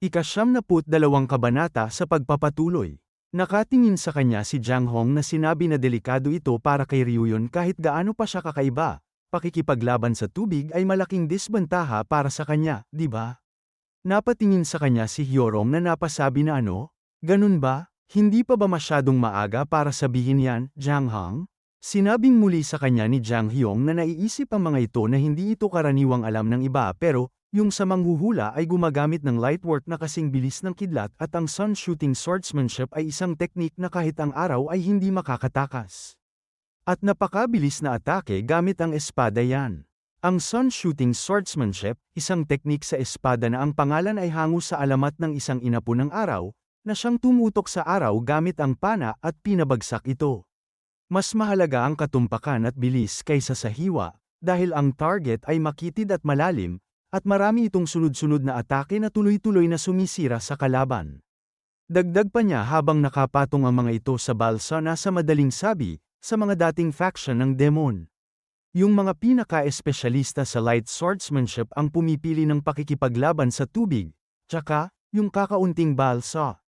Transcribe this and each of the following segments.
Ikasyam na put dalawang kabanata sa pagpapatuloy. Nakatingin sa kanya si Jiang Hong na sinabi na delikado ito para kay Ryuyon kahit gaano pa siya kakaiba. Pakikipaglaban sa tubig ay malaking disbantaha para sa kanya, di ba? Napatingin sa kanya si Hyorong na napasabi na ano? Ganun ba? Hindi pa ba masyadong maaga para sabihin yan, Jiang Hong? Sinabing muli sa kanya ni Jiang Hyong na naiisip ang mga ito na hindi ito karaniwang alam ng iba pero, yung sa manghuhula ay gumagamit ng light work na kasing bilis ng kidlat at ang sun shooting swordsmanship ay isang teknik na kahit ang araw ay hindi makakatakas. At napakabilis na atake gamit ang espada yan. Ang sun shooting swordsmanship, isang teknik sa espada na ang pangalan ay hango sa alamat ng isang inapo ng araw, na siyang tumutok sa araw gamit ang pana at pinabagsak ito. Mas mahalaga ang katumpakan at bilis kaysa sa hiwa, dahil ang target ay makitid at malalim, at marami itong sunod-sunod na atake na tuloy-tuloy na sumisira sa kalaban. Dagdag pa niya habang nakapatong ang mga ito sa balsa na sa madaling sabi, sa mga dating faction ng demon. Yung mga pinaka-espesyalista sa light swordsmanship ang pumipili ng pakikipaglaban sa tubig, tsaka, yung kakaunting balsa.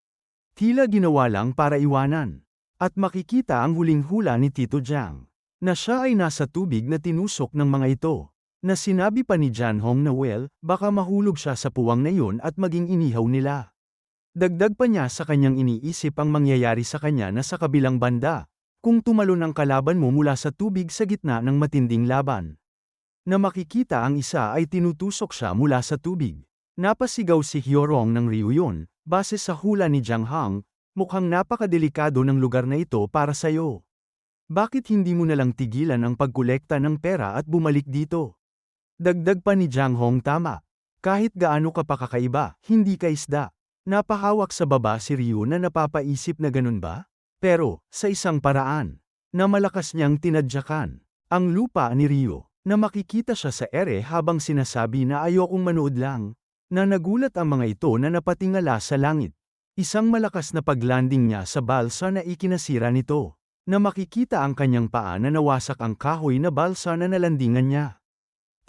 Tila ginawa lang para iwanan. At makikita ang huling hula ni Tito Jiang, na siya ay nasa tubig na tinusok ng mga ito, na sinabi pa ni Jan Hong na well, baka mahulog siya sa puwang na yun at maging inihaw nila. Dagdag pa niya sa kanyang iniisip ang mangyayari sa kanya na sa kabilang banda, kung tumalon ang kalaban mo mula sa tubig sa gitna ng matinding laban. Na makikita ang isa ay tinutusok siya mula sa tubig. Napasigaw si Hyorong ng Ryuyon, base sa hula ni Jiang Hang, Mukhang napakadelikado ng lugar na ito para sa'yo. Bakit hindi mo nalang tigilan ang pagkolekta ng pera at bumalik dito? Dagdag pa ni Jiang Hong tama. Kahit gaano ka pa hindi ka isda. Napahawak sa baba si Ryu na napapaisip na ganun ba? Pero, sa isang paraan, na malakas niyang tinadyakan, ang lupa ni Ryu, na makikita siya sa ere habang sinasabi na ayokong manood lang, na nagulat ang mga ito na napatingala sa langit. Isang malakas na paglanding niya sa balsa na ikinasira nito, na makikita ang kanyang paa na nawasak ang kahoy na balsa na nalandingan niya.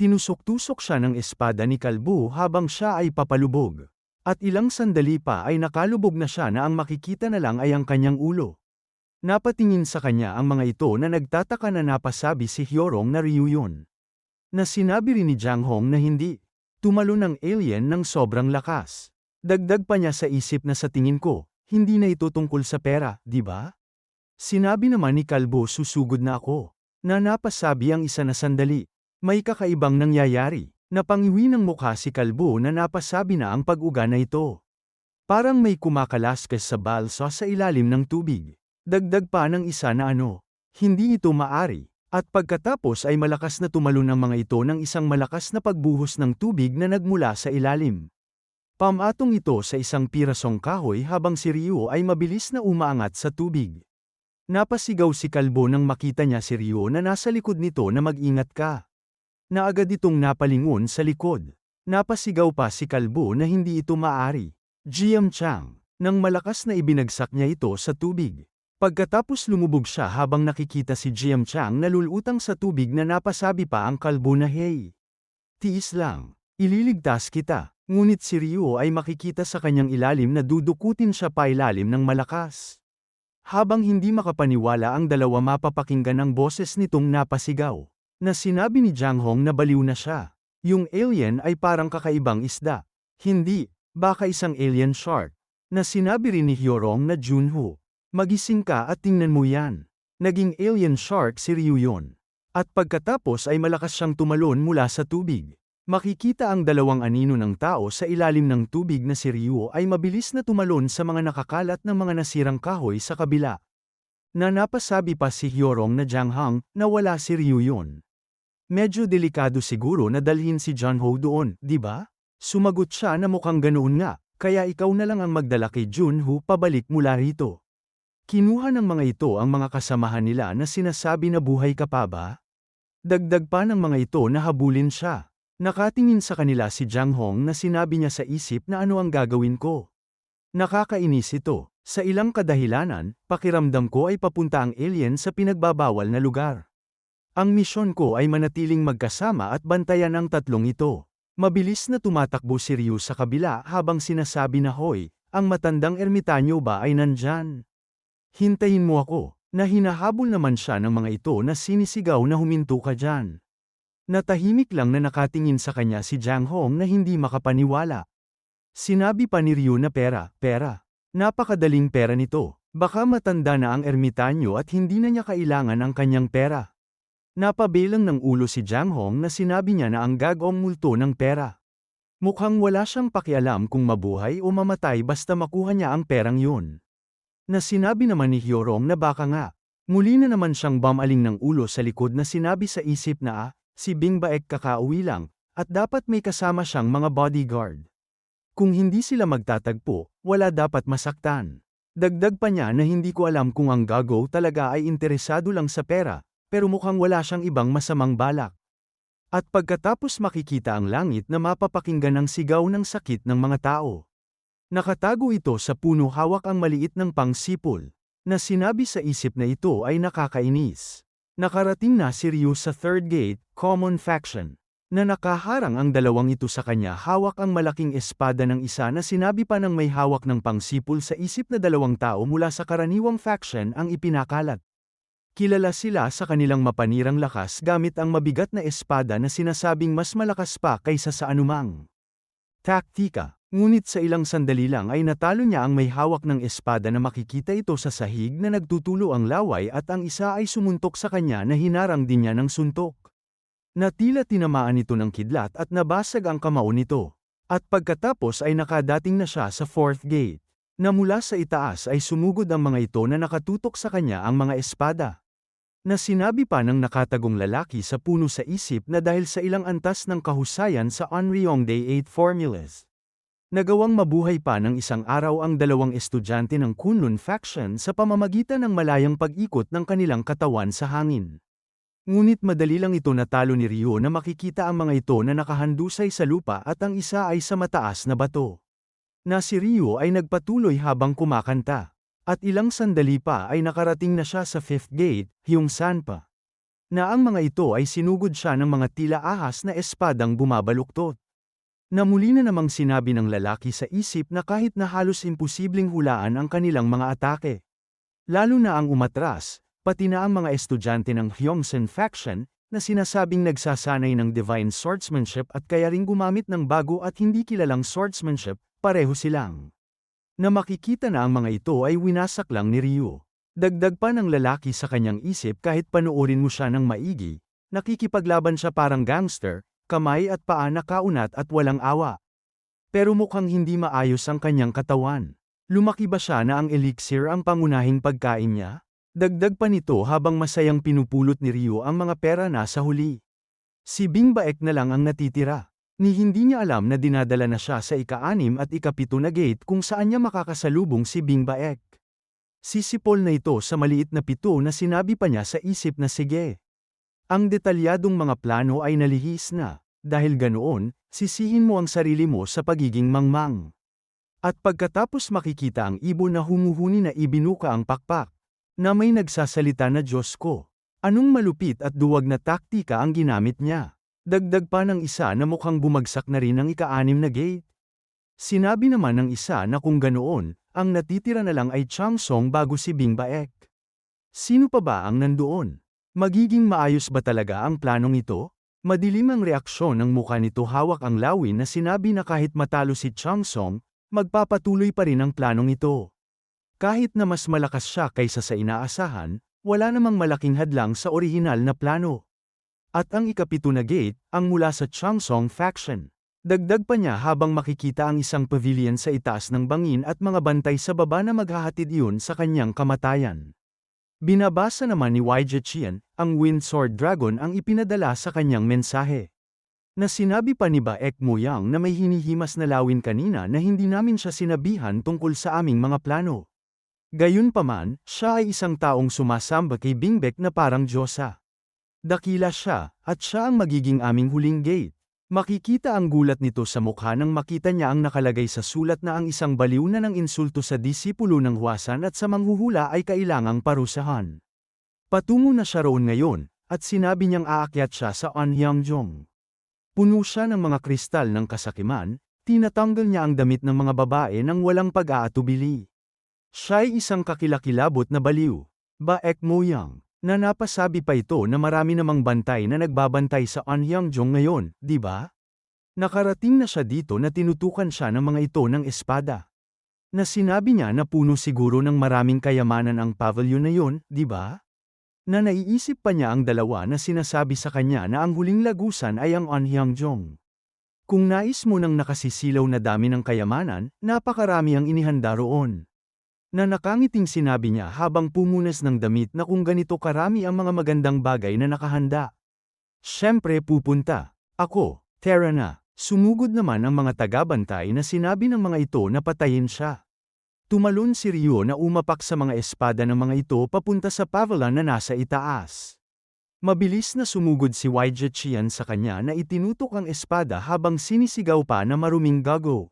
Tinusok-tusok siya ng espada ni Kalbu habang siya ay papalubog. At ilang sandali pa ay nakalubog na siya na ang makikita na lang ay ang kanyang ulo. Napatingin sa kanya ang mga ito na nagtataka na napasabi si Hyorong na Ryuyon. Na sinabi rin ni Jiang Hong na hindi. Tumalo ng alien ng sobrang lakas. Dagdag pa niya sa isip na sa tingin ko, hindi na ito tungkol sa pera, di ba? Sinabi naman ni Kalbo susugod na ako. Na napasabi ang isa na sandali. May kakaibang nangyayari. Napangiwi ng mukha si Kalbo na napasabi na ang pag-uga na ito. Parang may kumakalaskas sa balsa sa ilalim ng tubig. Dagdag pa ng isa na ano. Hindi ito maari. At pagkatapos ay malakas na tumalon ang mga ito ng isang malakas na pagbuhos ng tubig na nagmula sa ilalim. Pamatong ito sa isang pirasong kahoy habang si Ryo ay mabilis na umaangat sa tubig. Napasigaw si Kalbo nang makita niya si Ryo na nasa likod nito na mag-ingat ka. Naagad itong napalingon sa likod. Napasigaw pa si Kalbo na hindi ito maari. GM Chang, nang malakas na ibinagsak niya ito sa tubig. Pagkatapos lumubog siya habang nakikita si GM Chang na lulutang sa tubig na napasabi pa ang kalbo na hey. Tiis lang, ililigtas kita. Ngunit si Ryo ay makikita sa kanyang ilalim na dudukutin siya pa ilalim ng malakas. Habang hindi makapaniwala ang dalawa mapapakinggan ang boses nitong napasigaw, na sinabi ni Jiang Hong na baliw na siya. Yung alien ay parang kakaibang isda. Hindi, baka isang alien shark. Na sinabi rin ni Hyorong na Junho. Magising ka at tingnan mo yan. Naging alien shark si Ryu. At pagkatapos ay malakas siyang tumalon mula sa tubig. Makikita ang dalawang anino ng tao sa ilalim ng tubig na si Ryu ay mabilis na tumalon sa mga nakakalat ng mga nasirang kahoy sa kabila. Na napasabi pa si Hyorong na Jiang Hang na wala si Ryu. Medyo delikado siguro na dalhin si John Ho doon, di ba? Sumagot siya na mukhang ganoon nga, kaya ikaw na lang ang magdala kay Junho pabalik mula rito. Kinuha ng mga ito ang mga kasamahan nila na sinasabi na buhay ka pa ba? Dagdag pa ng mga ito na habulin siya. Nakatingin sa kanila si Jiang Hong na sinabi niya sa isip na ano ang gagawin ko. Nakakainis ito. Sa ilang kadahilanan, pakiramdam ko ay papunta ang alien sa pinagbabawal na lugar. Ang misyon ko ay manatiling magkasama at bantayan ang tatlong ito. Mabilis na tumatakbo si Ryu sa kabila habang sinasabi na hoy, ang matandang ermitanyo ba ay nandyan? Hintayin mo ako, na hinahabol naman siya ng mga ito na sinisigaw na huminto ka dyan. Natahimik lang na nakatingin sa kanya si Jang Hong na hindi makapaniwala. Sinabi pa ni Ryu na pera, pera. Napakadaling pera nito. Baka matanda na ang ermitanyo at hindi na niya kailangan ang kanyang pera. Napabilang ng ulo si Jang Hong na sinabi niya na ang gagong multo ng pera. Mukhang wala siyang pakialam kung mabuhay o mamatay basta makuha niya ang perang yun. Na sinabi naman ni Hyorong na baka nga, muli na naman siyang bamaling ng ulo sa likod na sinabi sa isip na ah, si Bing Baek kakauwi lang, at dapat may kasama siyang mga bodyguard. Kung hindi sila magtatagpo, wala dapat masaktan. Dagdag pa niya na hindi ko alam kung ang gago talaga ay interesado lang sa pera, pero mukhang wala siyang ibang masamang balak. At pagkatapos makikita ang langit na mapapakinggan ang sigaw ng sakit ng mga tao. Nakatago ito sa puno hawak ang maliit ng pangsipol, na sinabi sa isip na ito ay nakakainis. Nakarating na si Ryu sa third gate, common faction na nakaharang ang dalawang ito sa kanya hawak ang malaking espada ng isa na sinabi pa ng may hawak ng pangsipol sa isip na dalawang tao mula sa karaniwang faction ang ipinakalat. Kilala sila sa kanilang mapanirang lakas gamit ang mabigat na espada na sinasabing mas malakas pa kaysa sa anumang taktika. Ngunit sa ilang sandali lang ay natalo niya ang may hawak ng espada na makikita ito sa sahig na nagtutulo ang laway at ang isa ay sumuntok sa kanya na hinarang din niya ng suntok. Natila tinamaan ito ng kidlat at nabasag ang kamao nito. At pagkatapos ay nakadating na siya sa fourth gate. Na mula sa itaas ay sumugod ang mga ito na nakatutok sa kanya ang mga espada. Na sinabi pa ng nakatagong lalaki sa puno sa isip na dahil sa ilang antas ng kahusayan sa Onryong Day 8 formulas. Nagawang mabuhay pa ng isang araw ang dalawang estudyante ng Kunlun faction sa pamamagitan ng malayang pag-ikot ng kanilang katawan sa hangin. Ngunit madali lang ito natalo ni Rio na makikita ang mga ito na nakahandusay sa lupa at ang isa ay sa mataas na bato. Na si Rio ay nagpatuloy habang kumakanta. At ilang sandali pa ay nakarating na siya sa fifth gate, Hyungsan pa. Na ang mga ito ay sinugod siya ng mga tila ahas na espadang bumabaluktot. Na muli na namang sinabi ng lalaki sa isip na kahit na halos imposibleng hulaan ang kanilang mga atake. Lalo na ang umatras, pati na ang mga estudyante ng Hyongsen faction, na sinasabing nagsasanay ng divine swordsmanship at kaya ring gumamit ng bago at hindi kilalang swordsmanship, pareho silang. Na makikita na ang mga ito ay winasak lang ni Ryu. Dagdag pa ng lalaki sa kanyang isip kahit panoorin mo siya ng maigi, nakikipaglaban siya parang gangster, kamay at paa na kaunat at walang awa. Pero mukhang hindi maayos ang kanyang katawan. Lumaki ba siya na ang elixir ang pangunahing pagkain niya? Dagdag pa nito habang masayang pinupulot ni Ryo ang mga pera na sa huli. Si Bing Baek na lang ang natitira. Ni hindi niya alam na dinadala na siya sa ika-anim at ikapito na gate kung saan niya makakasalubong si Bing Baek. Sisipol na ito sa maliit na pito na sinabi pa niya sa isip na sige. Ang detalyadong mga plano ay nalihis na, dahil ganoon, sisihin mo ang sarili mo sa pagiging mangmang. At pagkatapos makikita ang ibon na humuhuni na ibinuka ang pakpak, na may nagsasalita na Diyos ko. Anong malupit at duwag na taktika ang ginamit niya? Dagdag pa ng isa na mukhang bumagsak na rin ang ika-anim na gate. Sinabi naman ng isa na kung ganoon, ang natitira na lang ay Chang Song bago si Bing Baek. Sino pa ba ang nandoon? Magiging maayos ba talaga ang planong ito? Madilim ang reaksyon ng mukha nito hawak ang lawin na sinabi na kahit matalo si Chang Song, magpapatuloy pa rin ang planong ito. Kahit na mas malakas siya kaysa sa inaasahan, wala namang malaking hadlang sa orihinal na plano. At ang ikapito na gate, ang mula sa Changsong faction. Dagdag pa niya habang makikita ang isang pavilion sa itaas ng bangin at mga bantay sa baba na maghahatid iyon sa kanyang kamatayan. Binabasa naman ni YJ Qian, ang Windsword Dragon ang ipinadala sa kanyang mensahe. Na sinabi pa ni Baek Moyang na may hinihimas na lawin kanina na hindi namin siya sinabihan tungkol sa aming mga plano. Gayunpaman, siya ay isang taong sumasamba kay Bingbek na parang Diyosa. Dakila siya, at siya ang magiging aming huling gate. Makikita ang gulat nito sa mukha nang makita niya ang nakalagay sa sulat na ang isang baliw na ng insulto sa disipulo ng huwasan at sa manghuhula ay kailangang parusahan. Patungo na siya roon ngayon, at sinabi niyang aakyat siya sa Anhyangjong. Puno siya ng mga kristal ng kasakiman, tinatanggal niya ang damit ng mga babae nang walang pag-aatubili. Siya'y isang kakilakilabot na baliw. Baek Moyang, na napasabi pa ito na marami namang bantay na nagbabantay sa Anyangzhong ngayon, di ba? Nakarating na siya dito na tinutukan siya ng mga ito ng espada. Na sinabi niya na puno siguro ng maraming kayamanan ang pavilion na yon, di ba? Na naiisip pa niya ang dalawa na sinasabi sa kanya na ang huling lagusan ay ang Anyangzhong. Kung nais mo nang nakasisilaw na dami ng kayamanan, napakarami ang inihanda roon. Na nakangiting sinabi niya habang pumunas ng damit na kung ganito karami ang mga magandang bagay na nakahanda. Siyempre pupunta. Ako, Tara na. Sumugod naman ang mga tagabantay na sinabi ng mga ito na patayin siya. Tumalon si Ryo na umapak sa mga espada ng mga ito papunta sa pavilion na nasa itaas. Mabilis na sumugod si Wai Jian sa kanya na itinutok ang espada habang sinisigaw pa na maruming gago.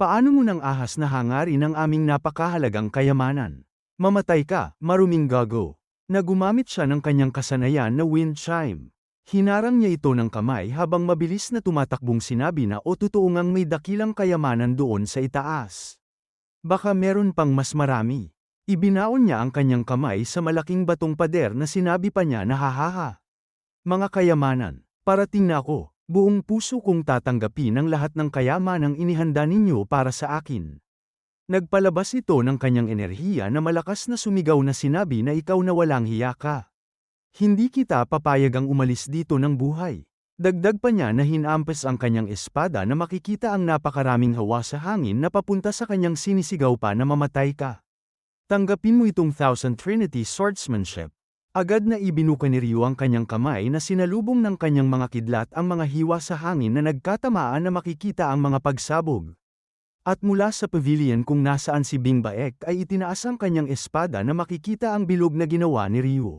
Paano mo nang ahas na hangarin ang aming napakahalagang kayamanan? Mamatay ka, maruming gago. Na gumamit siya ng kanyang kasanayan na wind chime. Hinarang niya ito ng kamay habang mabilis na tumatakbong sinabi na o totoo ngang may dakilang kayamanan doon sa itaas. Baka meron pang mas marami. Ibinaon niya ang kanyang kamay sa malaking batong pader na sinabi pa niya na hahaha. Mga kayamanan, parating na ako. Buong puso kong tatanggapin ang lahat ng kayamanang inihanda ninyo para sa akin. Nagpalabas ito ng kanyang enerhiya na malakas na sumigaw na sinabi na ikaw na walang hiya ka. Hindi kita papayagang umalis dito ng buhay. Dagdag pa niya na hinampas ang kanyang espada na makikita ang napakaraming hawa sa hangin na papunta sa kanyang sinisigaw pa na mamatay ka. Tanggapin mo itong Thousand Trinity Swordsmanship. Agad na ibinuka ni Ryu ang kanyang kamay na sinalubong ng kanyang mga kidlat ang mga hiwa sa hangin na nagkatamaan na makikita ang mga pagsabog. At mula sa pavilion kung nasaan si Bing Baek ay itinaas ang kanyang espada na makikita ang bilog na ginawa ni Ryu.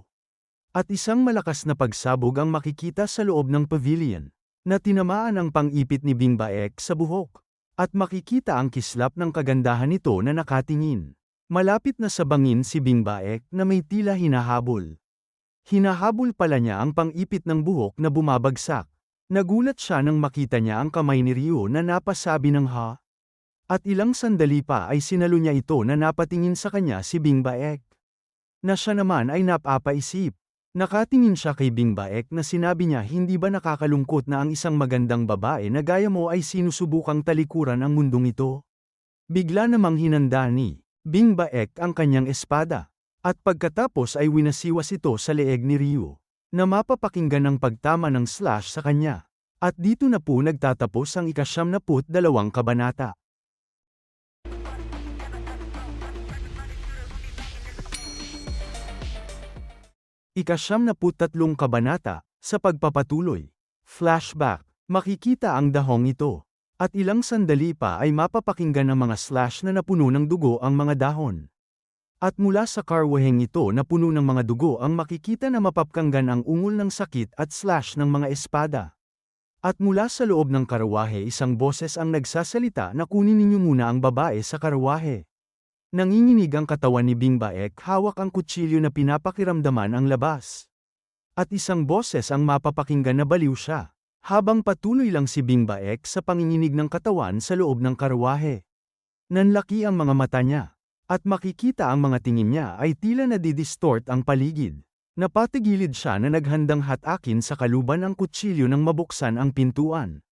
At isang malakas na pagsabog ang makikita sa loob ng pavilion, na tinamaan ang pang-ipit ni Bing Baek sa buhok. At makikita ang kislap ng kagandahan nito na nakatingin. Malapit na sa bangin si Bing Baek na may tila hinahabol. Hinahabol pala niya ang pang-ipit ng buhok na bumabagsak. Nagulat siya nang makita niya ang kamay ni Ryo na napasabi ng ha. At ilang sandali pa ay sinalo niya ito na napatingin sa kanya si Bing Baek. Na siya naman ay napapaisip. Nakatingin siya kay Bing Baek na sinabi niya hindi ba nakakalungkot na ang isang magandang babae na gaya mo ay sinusubukang talikuran ang mundong ito? Bigla namang hinanda ni Bing Baek ang kanyang espada. At pagkatapos ay winasiwas ito sa leeg ni Ryu, na mapapakinggan ng pagtama ng slash sa kanya. At dito na po nagtatapos ang ikasyam na put dalawang kabanata. Ikasyam na tatlong kabanata, sa pagpapatuloy. Flashback, makikita ang dahong ito. At ilang sandali pa ay mapapakinggan ng mga slash na napuno ng dugo ang mga dahon. At mula sa karwaheng ito na puno ng mga dugo ang makikita na mapapkanggan ang ungol ng sakit at slash ng mga espada. At mula sa loob ng karawahe isang boses ang nagsasalita na kunin ninyo muna ang babae sa karawahe. Nanginginig ang katawan ni Bing Baek hawak ang kutsilyo na pinapakiramdaman ang labas. At isang boses ang mapapakinggan na baliw siya. Habang patuloy lang si Bing Baek sa panginginig ng katawan sa loob ng karawahe. Nanlaki ang mga mata niya. At makikita ang mga tingin niya ay tila nadidistort ang paligid. Napatigilid siya na naghandang hatakin sa kaluban ang kutsilyo nang mabuksan ang pintuan.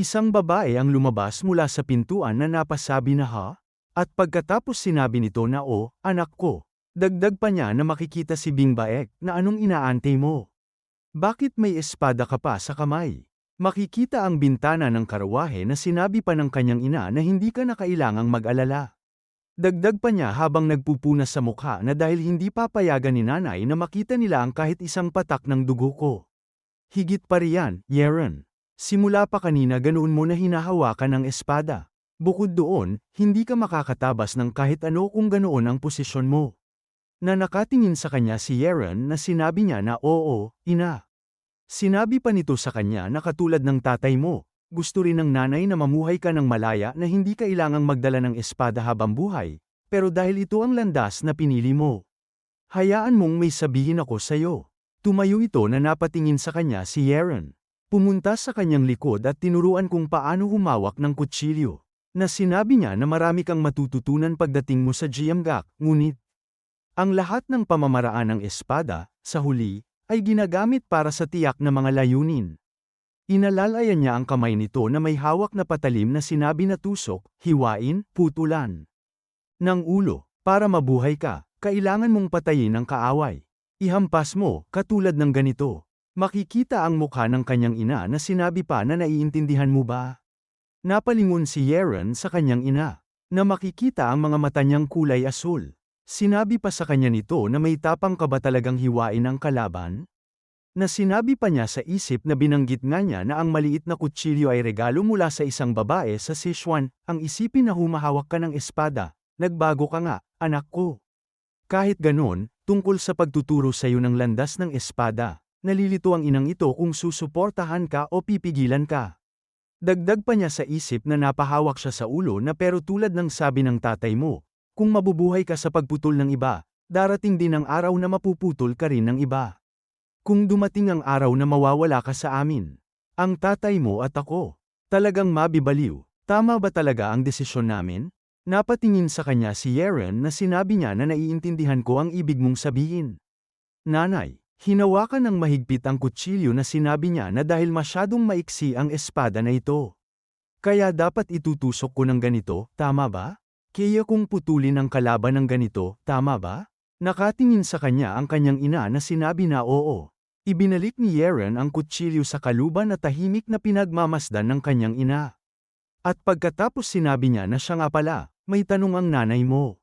Isang babae ang lumabas mula sa pintuan na napasabi na ha? At pagkatapos sinabi nito na o, anak ko. Dagdag pa niya na makikita si Bing Baek na anong inaantay mo. Bakit may espada ka pa sa kamay? Makikita ang bintana ng karawahe na sinabi pa ng kanyang ina na hindi ka na kailangang mag-alala. Dagdag pa niya habang nagpupunas sa mukha na dahil hindi papayagan ni nanay na makita nila ang kahit isang patak ng dugo ko. Higit pa riyan, Yeren. Simula pa kanina ganoon mo na hinahawakan ang espada. Bukod doon, hindi ka makakatabas ng kahit ano kung ganoon ang posisyon mo. Na nakatingin sa kanya si Yeren na sinabi niya na oo, ina. Sinabi pa nito sa kanya na katulad ng tatay mo, gusto rin ng nanay na mamuhay ka ng malaya na hindi kailangang magdala ng espada habang buhay, pero dahil ito ang landas na pinili mo. Hayaan mong may sabihin ako sa'yo. Tumayo ito na napatingin sa kanya si Yeren. Pumunta sa kanyang likod at tinuruan kung paano humawak ng kutsilyo. Na sinabi niya na marami kang matututunan pagdating mo sa Jiamgak, ngunit ang lahat ng pamamaraan ng espada, sa huli, ay ginagamit para sa tiyak na mga layunin. Inalalayan niya ang kamay nito na may hawak na patalim na sinabi na tusok, hiwain, putulan. Ng ulo, para mabuhay ka, kailangan mong patayin ang kaaway. Ihampas mo, katulad ng ganito. Makikita ang mukha ng kanyang ina na sinabi pa na naiintindihan mo ba? Napalingon si Yeron sa kanyang ina, na makikita ang mga mata niyang kulay asul. Sinabi pa sa kanya nito na may tapang ka ba talagang hiwain ang kalaban? Na sinabi pa niya sa isip na binanggit nga niya na ang maliit na kutsilyo ay regalo mula sa isang babae sa Sichuan, ang isipin na humahawak ka ng espada, nagbago ka nga, anak ko. Kahit ganon, tungkol sa pagtuturo sa iyo ng landas ng espada, nalilito ang inang ito kung susuportahan ka o pipigilan ka. Dagdag pa niya sa isip na napahawak siya sa ulo na pero tulad ng sabi ng tatay mo, kung mabubuhay ka sa pagputol ng iba, darating din ang araw na mapuputol ka rin ng iba. Kung dumating ang araw na mawawala ka sa amin, ang tatay mo at ako, talagang mabibaliw, tama ba talaga ang desisyon namin? Napatingin sa kanya si Yeren na sinabi niya na naiintindihan ko ang ibig mong sabihin. Nanay, hinawakan ng mahigpit ang kutsilyo na sinabi niya na dahil masyadong maiksi ang espada na ito. Kaya dapat itutusok ko ng ganito, tama ba? Kaya kung putulin ang kalaban ng ganito, tama ba? Nakatingin sa kanya ang kanyang ina na sinabi na oo. Ibinalik ni Yeren ang kutsilyo sa kaluban na tahimik na pinagmamasdan ng kanyang ina. At pagkatapos sinabi niya na siya nga pala, may tanong ang nanay mo.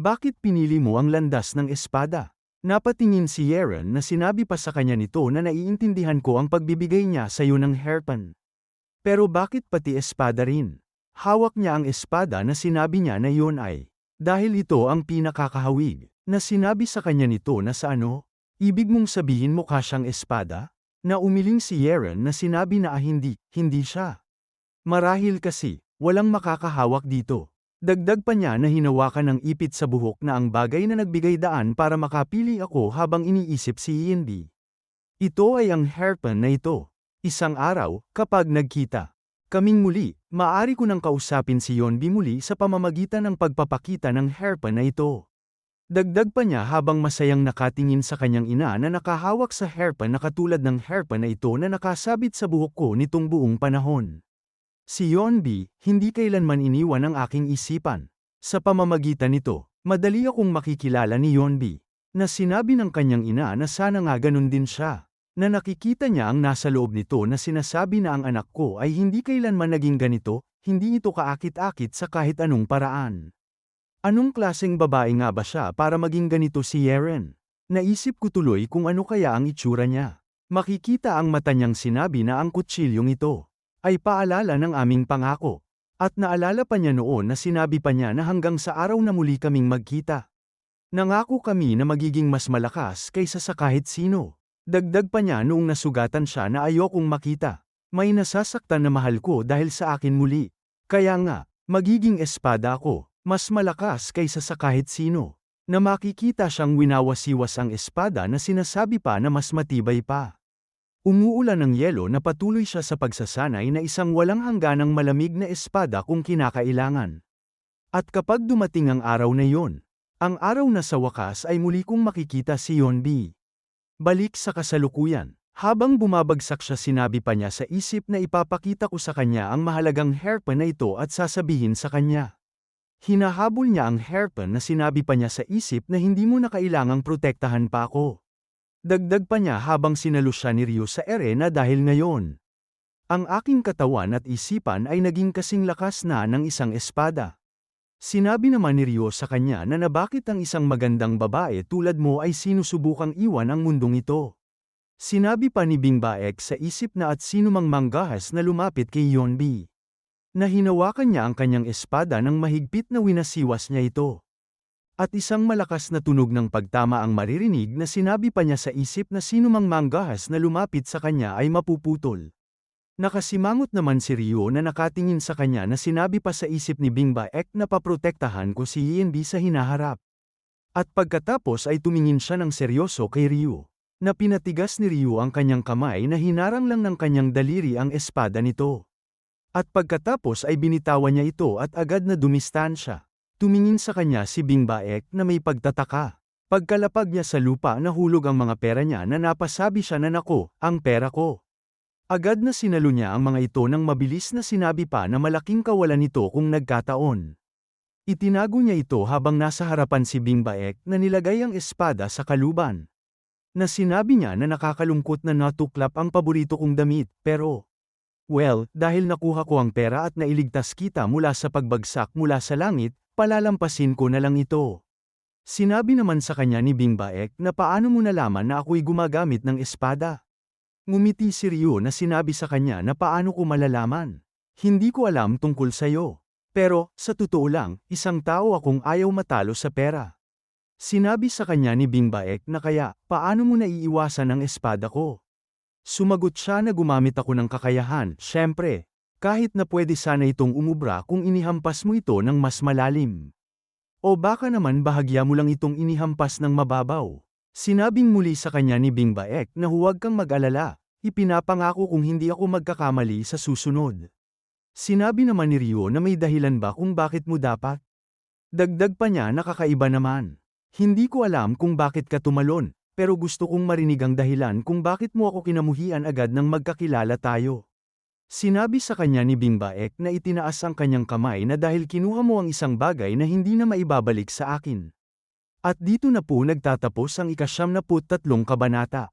Bakit pinili mo ang landas ng espada? Napatingin si Yeren na sinabi pa sa kanya nito na naiintindihan ko ang pagbibigay niya sa iyo ng hairpin. Pero bakit pati espada rin? Hawak niya ang espada na sinabi niya na yun ay, dahil ito ang pinakakahawig, na sinabi sa kanya nito na sa ano, ibig mong sabihin mukha siyang espada? Na umiling si Yeren na sinabi na ah hindi, hindi siya. Marahil kasi, walang makakahawak dito. Dagdag pa niya na hinawakan ng ipit sa buhok na ang bagay na nagbigay daan para makapili ako habang iniisip si Ianbi. Ito ay ang hairpin na ito. Isang araw, kapag nagkita, kaming muli, maari ko nang kausapin si Yonbi muli sa pamamagitan ng pagpapakita ng hairpin na ito. Dagdag pa niya habang masayang nakatingin sa kanyang ina na nakahawak sa hairpin na katulad ng hairpin na ito na nakasabit sa buhok ko nitong buong panahon. Si Yonbi, hindi kailanman iniwan ang aking isipan. Sa pamamagitan nito, madali akong makikilala ni Yonbi, na sinabi ng kanyang ina na sana nga ganun din siya, na nakikita niya ang nasa loob nito na sinasabi na ang anak ko ay hindi kailanman naging ganito, hindi ito kaakit-akit sa kahit anong paraan. Anong klaseng babae nga ba siya para maging ganito si Yeren? Naisip ko tuloy kung ano kaya ang itsura niya. Makikita ang mata niyang sinabi na ang kutsilyong ito ay paalala ng aming pangako. At naalala pa niya noon na sinabi pa niya na hanggang sa araw na muli kaming magkita. Nangako kami na magiging mas malakas kaysa sa kahit sino. Dagdag pa niya noong nasugatan siya na ayokong makita. May nasasaktan na mahal ko dahil sa akin muli. Kaya nga, magiging espada ako, mas malakas kaysa sa kahit sino. Na makikita siyang winawasiwas ang espada na sinasabi pa na mas matibay pa. Umuulan ng yelo na patuloy siya sa pagsasanay na isang walang hangganang malamig na espada kung kinakailangan. At kapag dumating ang araw na yon, ang araw na sa wakas ay muli kong makikita si Yonbi. Balik sa kasalukuyan, habang bumabagsak siya sinabi pa niya sa isip na ipapakita ko sa kanya ang mahalagang hairpin na ito at sasabihin sa kanya. Hinahabol niya ang hairpin na sinabi pa niya sa isip na hindi mo na kailangang protektahan pa ako. Dagdag pa niya habang sinalo siya ni Ryo sa ere na dahil ngayon. Ang aking katawan at isipan ay naging kasing lakas na ng isang espada. Sinabi naman ni Ryo sa kanya na na bakit ang isang magandang babae tulad mo ay sinusubukang iwan ang mundong ito. Sinabi pa ni Bing Baek sa isip na at sinumang manggahas na lumapit kay Yonbi. Na hinawakan niya ang kanyang espada ng mahigpit na winasiwas niya ito. At isang malakas na tunog ng pagtama ang maririnig na sinabi pa niya sa isip na sinumang manggahas na lumapit sa kanya ay mapuputol. Nakasimangot naman si Ryo na nakatingin sa kanya na sinabi pa sa isip ni Bingba Ek na paprotektahan ko si Ianbi sa hinaharap. At pagkatapos ay tumingin siya ng seryoso kay Ryo. Na pinatigas ni Ryu ang kanyang kamay na hinarang lang ng kanyang daliri ang espada nito. At pagkatapos ay binitawan niya ito at agad na dumistansya. Tumingin sa kanya si Bing Baek na may pagtataka. Pagkalapag niya sa lupa nahulog ang mga pera niya na napasabi siya na nako, ang pera ko. Agad na sinalo niya ang mga ito nang mabilis na sinabi pa na malaking kawalan nito kung nagkataon. Itinago niya ito habang nasa harapan si Bing Baek na nilagay ang espada sa kaluban. Na sinabi niya na nakakalungkot na natuklap ang paborito kong damit, pero... Well, dahil nakuha ko ang pera at nailigtas kita mula sa pagbagsak mula sa langit, palalampasin ko na lang ito. Sinabi naman sa kanya ni Bing Baek na paano mo nalaman na ako'y gumagamit ng espada. Ngumiti si Ryu na sinabi sa kanya na paano ko malalaman. Hindi ko alam tungkol sa'yo. Pero, sa totoo lang, isang tao akong ayaw matalo sa pera. Sinabi sa kanya ni Bing Baek na kaya, paano mo naiiwasan ang espada ko? Sumagot siya na gumamit ako ng kakayahan, syempre. Kahit na pwede sana itong umubra kung inihampas mo ito ng mas malalim. O baka naman bahagya mo lang itong inihampas ng mababaw. Sinabing muli sa kanya ni Bing Baek na huwag kang mag-alala, ipinapangako kung hindi ako magkakamali sa susunod. Sinabi naman ni Rio na may dahilan ba kung bakit mo dapat? Dagdag pa niya nakakaiba naman. Hindi ko alam kung bakit ka tumalon, pero gusto kong marinig ang dahilan kung bakit mo ako kinamuhian agad nang magkakilala tayo. Sinabi sa kanya ni Bing Baek na itinaas ang kanyang kamay na dahil kinuha mo ang isang bagay na hindi na maibabalik sa akin. At dito na po nagtatapos ang ikasyam na tatlong kabanata.